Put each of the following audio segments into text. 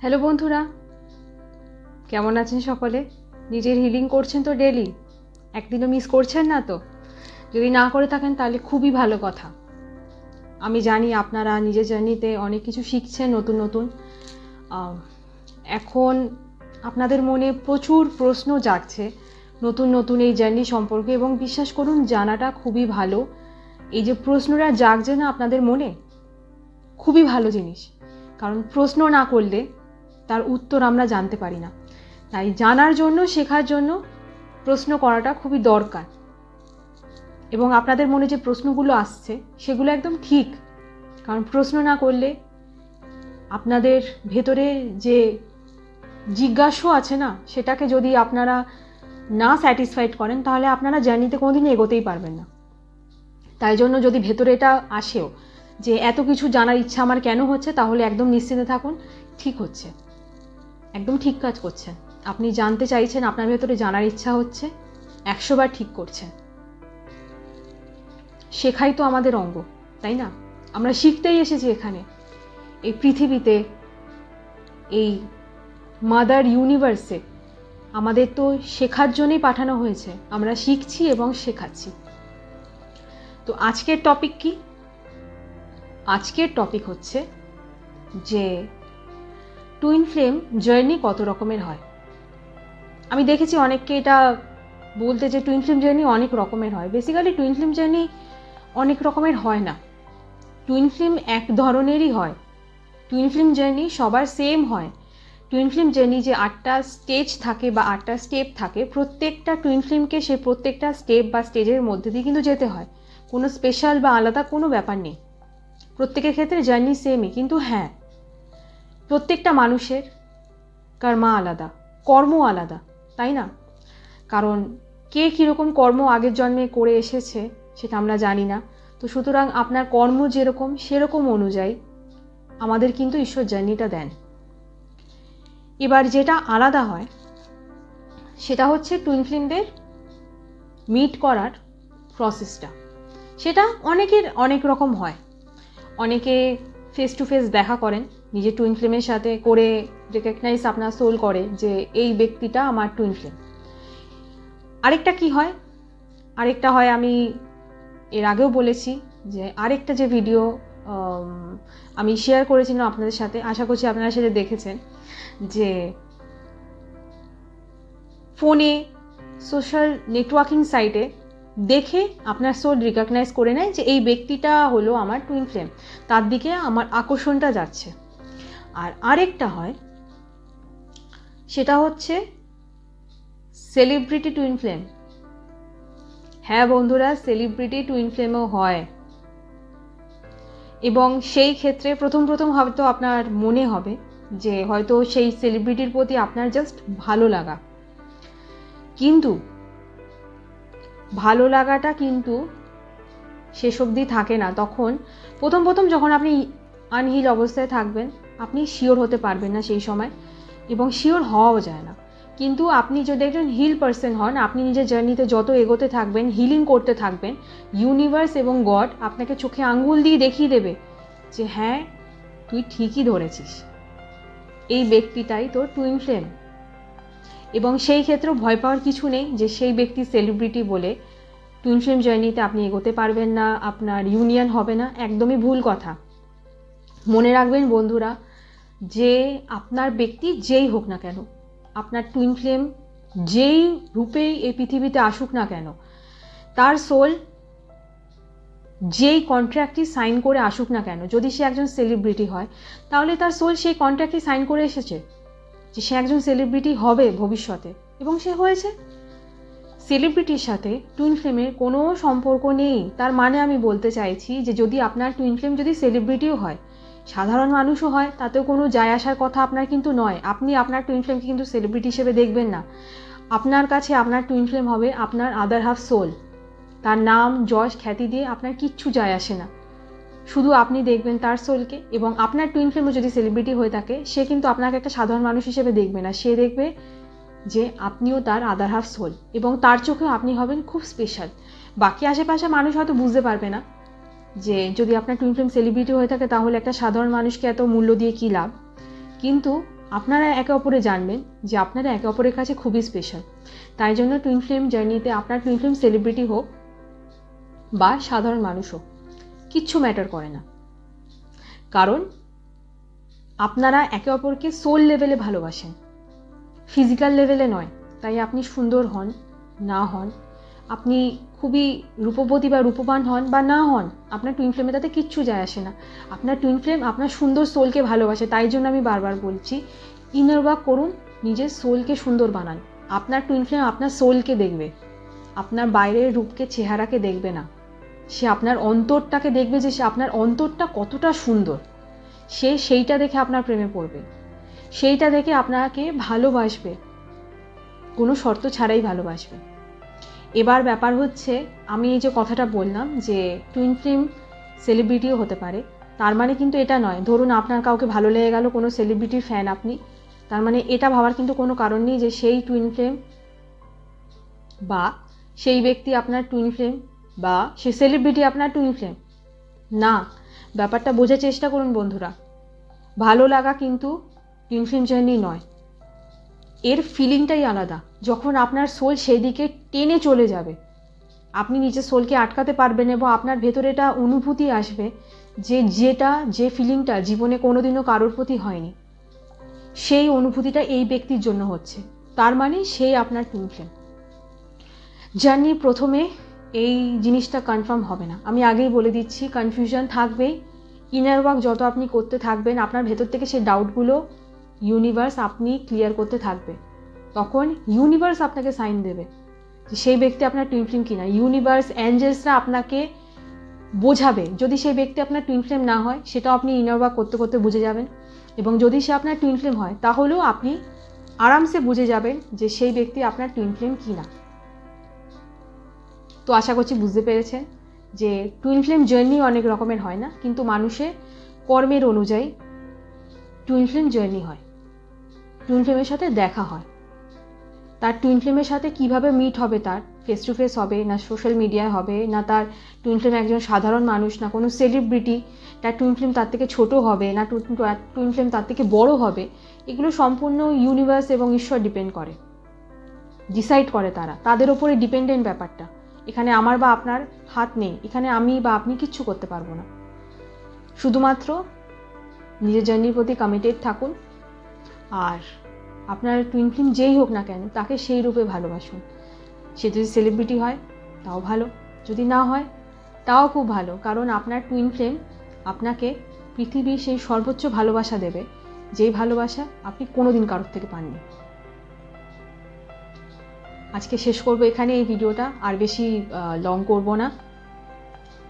Hello বন্ধুরা। কেমন আছেন সকলে? নিজের হিলিং করছেন তো ডেলি একদিনও মিস করছেন না তো? যদি না করে থাকেন তাহলে খুবই ভালো কথা। আমি জানি আপনারা নিজের জার্নিতে অনেক কিছু শিখছেন নতুন নতুন। এখন আপনাদের মনে প্রচুর প্রশ্ন জাগছে নতুন নতুন এই জার্নি সম্পর্কে এবং বিশ্বাস করুন, জানাটা খুবই ভালো। এই যে প্রশ্নটা জাগছে না আপনাদের মনে? খুবই ভালো জিনিস। কারণ প্রশ্ন না করলে তার উত্তর আমরা জানতে পারি না। তাই জানার জন্য, শেখার জন্য প্রশ্ন করাটা খুবই দরকার। এবং আপনাদের মনে যে প্রশ্নগুলো আসছে, সেগুলো একদম ঠিক। কারণ প্রশ্ন না করলে আপনাদের ভেতরে যে জিজ্ঞাসা আছে না, সেটাকে যদি আপনারা না স্যাটিসফাইড করেন, তাহলে আপনারা জার্নিতে কোনোদিনই এগোতেই পারবেন না। তাই জন্য যদি ভেতরে এটা আসেও, যে এত কিছু জানার ইচ্ছা আমার কেন হচ্ছে, তাহলে একদম নিশ্চিন্তে থাকুন, ঠিক হচ্ছে। একদম ঠিক কাজ করছেন। আপনি জানতে চাইছেন, আপনার ভেতরে জানার ইচ্ছা হচ্ছে একশোবার ঠিক করছেন। শেখাই তো আমাদের অঙ্গ, তাই না? আমরা শিখতেই এসেছি এখানে। এই পৃথিবীতে, এই মাদার ইউনিভার্সে আমাদের তো শেখার জন্যই পাঠানো হয়েছে। আমরা শিখছি এবং শেখাচ্ছি। তো আজকের টপিক কি? আজকের টপিক হচ্ছে যে টুইন ফ্লেম জার্নি কত রকমের হয়? আমি দেখেছি অনেককে এটা বলতে যে টুইন ফ্লেম জার্নি অনেক রকমের হয়। বেসিক্যালি টুইন ফ্লেম জার্নি অনেক রকমের হয় না। টুইন ফ্লেম এক ধরনেরই হয়। টুইন ফিল্ম জার্নি সবার সেম হয়। টুইন ফিল্ম জার্নি যে আটটা স্টেজ থাকে বা আটটা স্টেপ থাকে, প্রত্যেকটা টুইন ফিল্মকে সে প্রত্যেকটা স্টেপ বা স্টেজের মধ্যে দিয়ে কিন্তু যেতে হয়। কোনো স্পেশাল বা আলাদা কোনো ব্যাপার নেই। প্রত্যেকের ক্ষেত্রে জার্নি সেমই কিন্তু হ্যাঁ প্রত্যেকটা মানুষের কর্মা আলাদা, কর্ম আলাদা, তাই না? কারণ কে কীরকম কর্ম আগের জন্মে করে এসেছে সেটা আমরা জানি না। তো সুতরাং আপনার কর্ম যেরকম, সেরকম অনুযায়ী আমাদের কিন্তু ঈশ্বর জার্নিটা দেন। এবার যেটা আলাদা হয়, সেটা হচ্ছে টুইন ফিল্মদের মিট করার প্রসেসটা সেটা অনেকের অনেক রকম হয়। অনেকে ফেস টু ফেস দেখা করেন। নিজের টুইন ফ্লেমের সাথে করে রেকগনাইজ আপনার সোল করে যে এই ব্যক্তিটা আমার টুইন ফিল্ম আরেকটা কি হয়? আরেকটা হয় আমি এর আগেও বলেছি যে আরেকটা যে ভিডিও আমি শেয়ার করেছিলাম আপনাদের সাথে, আশা করছি আপনারা সেটা দেখেছেন, যে ফোনে সোশ্যাল নেটওয়ার্কিং সাইটে দেখে আপনার সোল রিকগনাইজ করে নেয় যে এই ব্যক্তিটা হলো আমার টুইন ফ্লেম তার দিকে আমার আকর্ষণটা যাচ্ছে। আর আরেকটা হয়, সেটা হচ্ছে সেলিব্রিটি টুইন ফ্লেম হ্যাঁ বন্ধুরা সেলিব্রিটি টুইন ফ্লেমও হয়। এবং সেই ক্ষেত্রে প্রথম প্রথম হয়তো আপনার মনে হবে যে হয়তো সেই সেলিব্রিটির প্রতি আপনার জাস্ট ভালো লাগা। কিন্তু ভালো লাগাটা কিন্তু শেষ অবধি থাকে না। তখন প্রথম প্রথম যখন আপনি আনহিল অবস্থায় থাকবেন আপনি শিওর হতে পারবেন না সেই সময় এবং শিওর হওয়াও যায় না। কিন্তু আপনি যদি একজন হিল পার্সন হন, আপনি নিজের জার্নিতে যত এগোতে থাকবেন হিলিং করতে থাকবেন ইউনিভার্স এবং গড আপনাকে চোখে আঙ্গুল দিয়ে দেখিয়ে দেবে যে হ্যাঁ তুই ঠিকই ধরেছিস। এই ব্যক্তিটাই তোর টুইন ফ্লেম এবং সেই ক্ষেত্রেও ভয় পাওয়ার কিছু নেই যে সেই ব্যক্তি সেলিব্রিটি বলে টুইন ফ্লেম জার্নিতে আপনি এগোতে পারবেন না, আপনার ইউনিয়ন হবে না, একদমই ভুল কথা। মনে রাখবেন বন্ধুরা যে আপনার ব্যক্তি যেই হোক না কেন, আপনার টুইন ফ্লেম যেই রূপেই এই পৃথিবীতে আসুক না কেন, তার সোল যেই কন্ট্রাক্টটি সাইন করে আসুক না কেন, যদি সে একজন সেলিব্রিটি হয়, তাহলে তার সোল সেই কন্ট্রাক্টটি সাইন করে এসেছে যে সে একজন সেলিব্রিটি হবে ভবিষ্যতে এবং সে হয়েছে। সেলিব্রিটির সাথে টুইন ফ্লেমের কোনো সম্পর্ক নেই। তার মানে আমি বলতে চাইছি যে যদি আপনার টুইন ফ্লেম যদি সেলিব্রিটিও হয় সাধারণ মানুষও হয়, তাতেও কোনো যায় আসার কথা আপনার কিন্তু নয়। আপনি আপনার টুইন ফ্লেমকে কিন্তু সেলিব্রিটি হিসেবে দেখবেন না। আপনার কাছে আপনার টুইন ফ্লেম হবে আপনার আদার হাফ সোল তার নাম, যশ, খ্যাতি দিয়ে আপনার কিচ্ছু যায় আসে না। শুধু আপনি দেখবেন তার সোলকে এবং আপনার টুইন ফ্লেমও যদি সেলিব্রিটি হয়ে থাকে, সে কিন্তু আপনাকে একটা সাধারণ মানুষ হিসেবে দেখবে না। সে দেখবে যে আপনিও তার আদার হাফ সোল এবং তার চোখে আপনি হবেন খুব স্পেশাল বাকি আশেপাশে মানুষ হয়তো বুঝতে পারবে না। যে যদি আপনার টুইন ফ্লেম সেলিব্রিটি হয়ে থাকে, তাহলে একটা সাধারণ মানুষকে এত মূল্য দিয়ে কী লাভ? কিন্তু আপনারা একে অপরে জানবেন যে আপনারা একে অপরের কাছে খুবই স্পেশাল তাই জন্য টুইন ফ্লেম জার্নিতে আপনার টুইন ফ্লেম সেলিব্রিটি হোক বা সাধারণ মানুষ হোক, কিচ্ছু ম্যাটার করে না। কারণ আপনারা একে অপরকে সোল লেভেলে ভালোবাসেন। ফিজিক্যাল লেভেলে নয়, তাই আপনি সুন্দর হন, না হন, আপনি খুবই রূপবতী বা রূপবান হন বা না হন, আপনার টুইন ফ্লেমে তাতে কিচ্ছু যায় আসে না। আপনার টুইন ফ্লেম আপনার সুন্দর সোলকে ভালোবাসে, তাই জন্য আমি বারবার বলছি ইনার ওয়ার্ক করুন, নিজের সোলকে সুন্দর বানান। আপনার টুইন ফ্লেম আপনার সোলকে দেখবে, আপনার বাইরের রূপকে, চেহারাকে দেখবে না। সে আপনার অন্তরটাকে দেখবে যে সে আপনার অন্তরটা কতটা সুন্দর। সে সেইটা দেখে আপনার প্রেমে পড়বে। সেইটা দেখে আপনাকে ভালোবাসবে। কোনো শর্ত ছাড়াই ভালোবাসবে। এবার ব্যাপার হচ্ছে, আমি এই যে কথাটা বললাম যে টুইন ফিল্ম সেলিব্রিটিও হতে পারে, তার মানে কিন্তু এটা নয়। ধরুন আপনার কাউকে ভালো লেগে গেল কোনো সেলিব্রিটির ফ্যান আপনি, তার মানে এটা ভাবার কিন্তু কোনো কারণ নেই যে সেই টুইন ফ্লেম বা সেই ব্যক্তি আপনার টুইন ফ্লেম বা সে সেলিব্রিটি আপনার টুইন ফ্লেম না, ব্যাপারটা বোঝার চেষ্টা করুন বন্ধুরা। ভালো লাগা কিন্তু টুইন ফ্লেম জার্নি নয়। এর ফিলিংটাই আলাদা। যখন আপনার সোল সেই দিকে টেনে চলে যাবে, আপনি নিজের সোলকে আটকাতে পারবেন এবং আপনার ভেতরে এটা অনুভূতি আসবে যে যেটা, যে ফিলিংটা জীবনে কোনোদিনও কারোর প্রতি হয়নি। সেই অনুভূতিটা এই ব্যক্তির জন্য হচ্ছে। তার মানে সেই আপনার টুইন ফ্লেম জার্নি প্রথমে এই জিনিসটা কনফার্ম হবে না। আমি আগেই বলে দিচ্ছি কনফিউশন থাকবেই। ইনার ওয়ার্ক যত আপনি করতে থাকবেন, আপনার ভেতর থেকে সেই ডাউটগুলো ইউনিভার্স আপনি ক্লিয়ার করতে থাকবে। তখন ইউনিভার্স আপনাকে সাইন দেবে সেই ব্যক্তি আপনার টুইন ফ্লেম কিনা। ইউনিভার্স অ্যাঞ্জেলসরা আপনাকে বোঝাবে, যদি সেই ব্যক্তি আপনার টুইন ফ্লেম না হয়, সেটাও আপনি ইনার ওয়ার্ক করতে করতে বুঝে যাবেন। এবং যদি সে আপনার টুইন ফ্লেম হয়, তাহলেও আপনি আরামসে বুঝে যাবেন যে সেই ব্যক্তি আপনার টুইন ফ্লেম কিনা। তো আশা করছি বুঝতে পেরেছেন যে টুইন ফ্লেম জার্নি অনেক রকমের হয় না, কিন্তু মানুষের কর্মের অনুযায়ী টুইন ফ্লেম জার্নি হয়। টুইন ফ্লেমের সাথে দেখা হয়। তার টুইন ফ্লেমের সাথে কীভাবে মিট হবে তার? ফেস টু ফেস হবে, না সোশ্যাল মিডিয়ায় হবে, না তার টুইন ফ্লেম একজন সাধারণ মানুষ, না কোনো সেলিব্রিটি তার টুইন ফ্লেম তার থেকে ছোট হবে, না টুইন ফ্লেম তার থেকে বড় হবে, এগুলো সম্পূর্ণ ইউনিভার্স এবং ঈশ্বর ডিপেন্ড করে। ডিসাইড করে তারা। তাদের ওপরে ডিপেন্ডেন্ট ব্যাপারটা। এখানে আমার বা আপনার হাত নেই, এখানে আমি বা আপনি কিচ্ছু করতে পারব না। শুধুমাত্র নিজের জার্নির প্রতি কমিটেড থাকুন। আর আপনার টুইন ফিল্ম যেই হোক না কেন, তাকে সেই রূপে ভালোবাসুন। সে যদি সেলিব্রিটি হয়, তাও ভালো। যদি না হয়, তাও খুব ভালো। কারণ আপনার টুইন ফ্লেম আপনাকে পৃথিবীর সেই সর্বোচ্চ ভালোবাসা দেবে, যেই ভালোবাসা আপনি কোনোদিন কারোর থেকে পাননি। আজকে শেষ করব এখানে এই ভিডিওটা। আর বেশি লং করব না।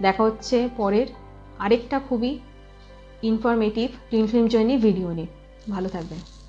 দেখা হচ্ছে পরের আরেকটা খুবই informative twin flame journey video নিয়ে। ভালো থাকবেন।